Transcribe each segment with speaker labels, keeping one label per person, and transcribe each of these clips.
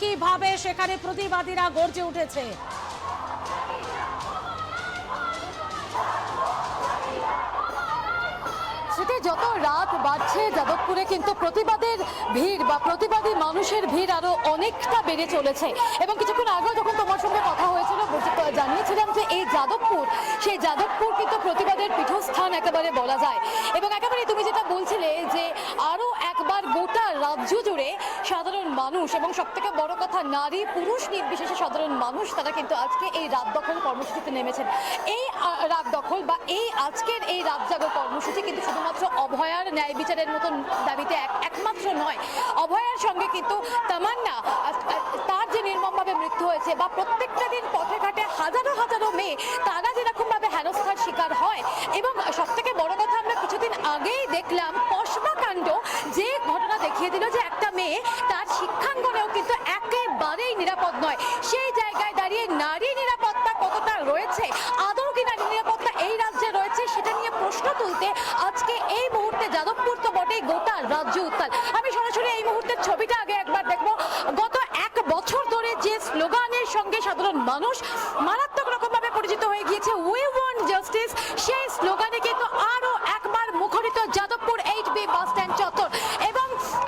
Speaker 1: কীভাবে সেখানে প্রতিবাদীরা গর্জে উঠেছে?
Speaker 2: যত রাত বাড়ছে, যাদবপুরে কিন্তু প্রতিবাদের ভিড় বা প্রতিবাদী মানুষের ভিড় আরও অনেকটা বেড়ে চলেছে। এবং কিছুক্ষণ আগেও যখন তোমার সঙ্গে কথা হয়েছিল জানিয়েছিলাম যে এই যাদবপুর, সেই যাদবপুর কিন্তু প্রতিবাদের পীঠস্থান একেবারে বলা যায়। এবং একেবারে তুমি যেটা বলছিলে যে আরও একবার গোটা রাজ্য জুড়ে সাধারণ মানুষ এবং সব থেকে বড় কথা, নারী, পুরুষ নির্বিশেষে সাধারণ মানুষ, তারা কিন্তু আজকে এই রাত দখল কর্মসূচিতে নেমেছেন। এই রাত দখল বা এই আজকের এই রাত জাগো কর্মসূচি কিন্তু শুধুমাত্র অভয়ার ন্যায় বিচারের মতন দাবিতে এক- একমাত্র নয়। অভয়ার সঙ্গে কিন্তু তামান্না তার যে নির্মমভাবে মৃত্যু হয়েছে বা প্রত্যেকটা দিন পথে ঘাটে হাজারো হাজারো মেয়ে মেয়ে তার শিক্ষাঙ্গনেও কিন্তু একেবারেই নিরাপদ নয়। সেই জায়গায় দাঁড়িয়ে নারী নিরাপত্তা কতটা রয়েছে, আদৌ কি নারী নিরাপত্তা এই রাজ্যে রয়েছে সেটা নিয়ে প্রশ্ন তুলতে আজকে এই মুহূর্তে যাদবপুর তো বটেই গোটা রাজ্য উত্তাল। আমি সরাসরি এই মুহূর্তের ছবিটা আগে একবার দেখব। গত এক বছর ধরে যে স্লোগানের সঙ্গে সাধারণ মানুষ মারাত্মক রকমভাবে পরিচিত হয়ে গিয়েছে উই ওয়ান্ট জাস্টিস সেই স্লোগানে কিন্তু আরও একবার মুখরিত Jadavpur eight B bus stand চত্বর। এবং স-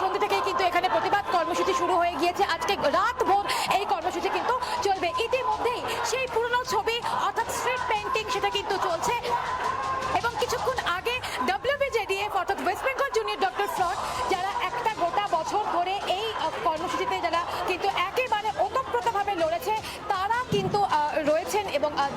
Speaker 2: সন্ধ্যে থেকেই কিন্তু এখানে প্রতিবাদ কর্মসূচি শুরু হয়ে গিয়েছে। আজকে রাত ভোর এই কর্মসূচি কিন্তু চলবে। ইতিমধ্যেই সেই পুরনো ছবি, অর্থাৎ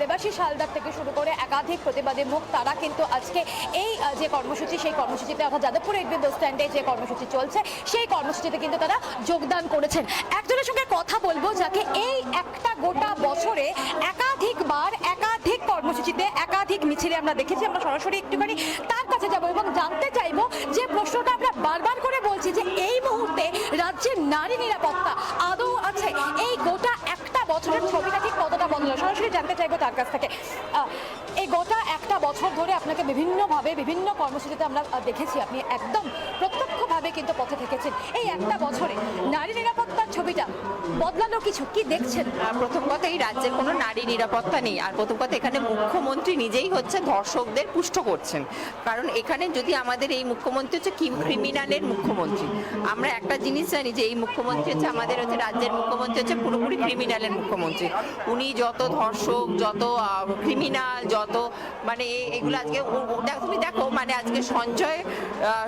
Speaker 2: দেবাশিস হালদার থেকে শুরু করে একাধিক প্রতিবাদী মুখ, তারা কিন্তু আজকে এই যে কর্মসূচি, সেই কর্মসূচিতে অর্থাৎ যাদবপুর একদিন বাস স্ট্যান্ডে যে কর্মসূচি চলছে, সেই কর্মসূচিতে কিন্তু তারা যোগদান করেছেন। একজনের সঙ্গে কথা বলব, যাকে এই একটা গোটা বছরে একাধিকবার, একাধিক কর্মসূচিতে, একাধিক মিছিলে আমরা দেখেছি। আমরা সরাসরি একটুখানি তার কাছে যাব এবং জানতে চাইব যে প্রশ্নটা আমরা বারবার করে বলছি যে এই মুহূর্তে রাজ্যের নারী নিরাপত্তা আদৌ আছে? এই গোটা একটা বছরের ছবিটা সরাসরি জানতে চাইব তার কাছ থেকে। এই গোটা একটা বছর ধরে আপনাকে বিভিন্নভাবে, বিভিন্ন কর্মসূচিতে আমরা দেখেছি আপনি একদম প্রত্যক্ষভাবে কিন্তু পথে থেকেছেন। এই একটা বছরে বদলালো কিছু কি দেখছেন?
Speaker 3: প্রথম কথা এই রাজ্যের কোনো নারী নিরাপত্তা নেই। আর প্রথম কথা এখানে মুখ্যমন্ত্রী নিজেই হচ্ছে ধর্ষকদের পুষ্ট করছেন। কারণ এখানে যদি আমাদের এই মুখ্যমন্ত্রী হচ্ছে ক্রিমিনালের মুখ্যমন্ত্রী। আমরা একটা জিনিস জানি যে এই মুখ্যমন্ত্রী হচ্ছে আমাদের হচ্ছে রাজ্যের মুখ্যমন্ত্রী হচ্ছে পুরোপুরি ক্রিমিনালের মুখ্যমন্ত্রী। উনি যত ধর্ষক, যত ক্রিমিনাল যত মানে এগুলো আজকে তুমি দেখো মানে আজকে সঞ্জয়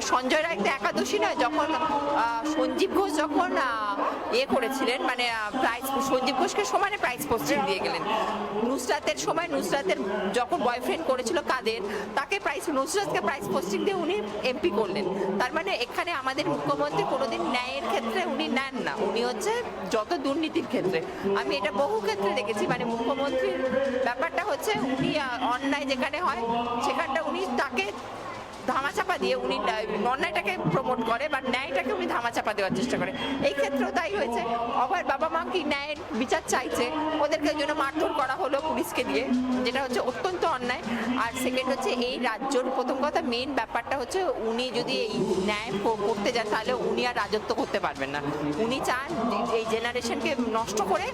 Speaker 3: সঞ্জয় রায় একাদশী নয়, যখন সঞ্জীব ঘোষ যখন ইয়ে করেছিলেন মানে প্রাইজ সঞ্জীব ঘোষকে সমানে প্রাইজ পোস্টিং দিয়ে গেলেন। নুসরাতের সময় নুসরাতের যখন বয়ফ্রেন্ড করেছিল কাদের, তাকে প্রাইজ নুসরাতকে প্রাইজ পোস্টিং দিয়ে উনি এমপি করলেন। তার মানে এখানে আমাদের মুখ্যমন্ত্রী কোনোদিন ন্যায়ের ক্ষেত্রে উনি নেন না। উনি হচ্ছে যত দুর্নীতির ক্ষেত্রে। আমি এটা বহু ক্ষেত্রে দেখেছি মানে মুখ্যমন্ত্রীর ব্যাপারটা হচ্ছে উনি অন্যায় যেখানে হয়, সেখানটা উনি দিয়ে উনি অন্যায়টাকে প্রমোট করে বা ন্যায়টাকে উনি ধামাচাপা দেওয়ার চেষ্টা করে। এই ক্ষেত্রেও তাই হয়েছে। অভয়ের বাবা মা কি ন্যায়ের বিচার চাইছে ওই জন্য মারধর করা হলো পুলিশকে দিয়ে, যেটা হচ্ছে অত্যন্ত অন্যায়। আর সেকেন্ড হচ্ছে এই রাজ্যর প্রথম কথা মেন ব্যাপারটা হচ্ছে উনি যদি এই ন্যায় করতে যান, তাহলে উনি আর রাজত্ব করতে পারবেন না। উনি চান এই জেনারেশনকে নষ্ট করে,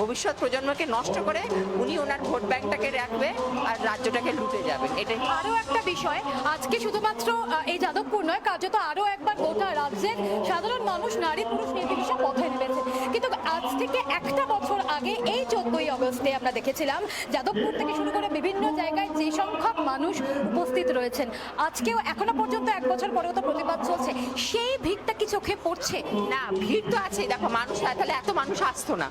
Speaker 3: ভবিষ্যৎ প্রজন্মকে নষ্ট করে উনি ওনার ভোট ব্যাংকটাকে রাখবে আর রাজ্যটাকে লুটে যাবে। এটাই।
Speaker 2: আরও একটা বিষয়, আজকে শুধুমাত্র এই যাদবপুর নয়, কার্যত আরও একবার গোটা রাজ্যের সাধারণ মানুষ, নারী, পুরুষ নির্বিশেষে পথে নেমেছে। কিন্তু আজ থেকে একটা বছর আগে এই চোদ্দই অগস্টে আমরা দেখেছিলাম যাদবপুর থেকে শুরু করে বিভিন্ন জায়গায় যে সংখ্যক মানুষ উপস্থিত রয়েছেন। আজকেও এখনও পর্যন্ত এক বছর পরেও তো প্রতিবাদ চলছে। সেই চোখে পড়ছে।
Speaker 3: না, ভিড় তো আছে দেখো, মানুষ তাহলে এত মানুষ আসতো না।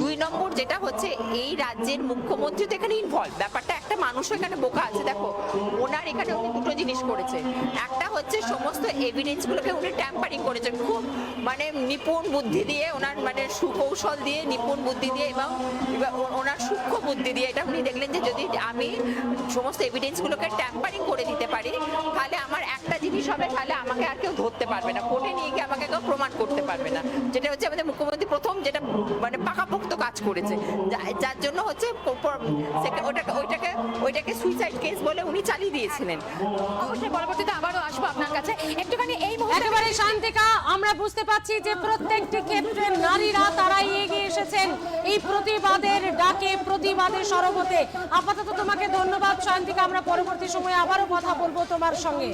Speaker 3: দুই নম্বর যেটা হচ্ছে, এই রাজ্যের মুখ্যমন্ত্রী তো এখানে ইনভলভ ব্যাপারটা একটা মানুষও এখানে বোকা আছে। দেখো, ওনার এখানে উনি দুটো জিনিস করেছে। একটা হচ্ছে, সমস্ত এভিডেন্স গুলোকে উনি ট্যাম্পারিং করেছেন খুব মানে নিপুণ বুদ্ধি দিয়ে ওনার মানে সুকৌশল দিয়ে, নিপুণ বুদ্ধি দিয়ে এবং ওনার সূক্ষ্ম বুদ্ধি দিয়ে এটা উনি দেখলেন যে যদি আমি সমস্ত এভিডেন্স গুলোকে ট্যাম্পারিং করে দিতে পারি, তাহলে আমার একটা জিনিস হবে তাহলে আমাকে আর কেউ ধরতে পারবে না। কোর্টে নিয়ে গিয়ে আমাকে কেউ প্রমাণ করতে পারবে না। যেটা হচ্ছে আমাদের মুখ্যমন্ত্রী প্রথম যেটা মানে পাকাপোক্ত কাজ করেছে। যার জন্য হচ্ছে ওটাকে ওইটাকে ওইটাকে সুইসাইড কেস বলে উনি চালিয়ে দিয়েছিলেন।
Speaker 2: অবশ্যই পরবর্তীতে আবারও আসব আপনার কাছে। একটুখানি এই
Speaker 1: একেবারে শান্তিকা আমরা বুঝতে পারছি যে প্রত্যেকটি ক্ষেত্রে নারীরা তারা এগিয়ে এসেছেন এই প্রতিবাদের ডাকে প্রতিবাদের সরবতে। আপাতত তোমাকে ধন্যবাদ শান্তিকা আমরা পরবর্তী সময়ে আবারও কথা বলব তোমার সঙ্গে।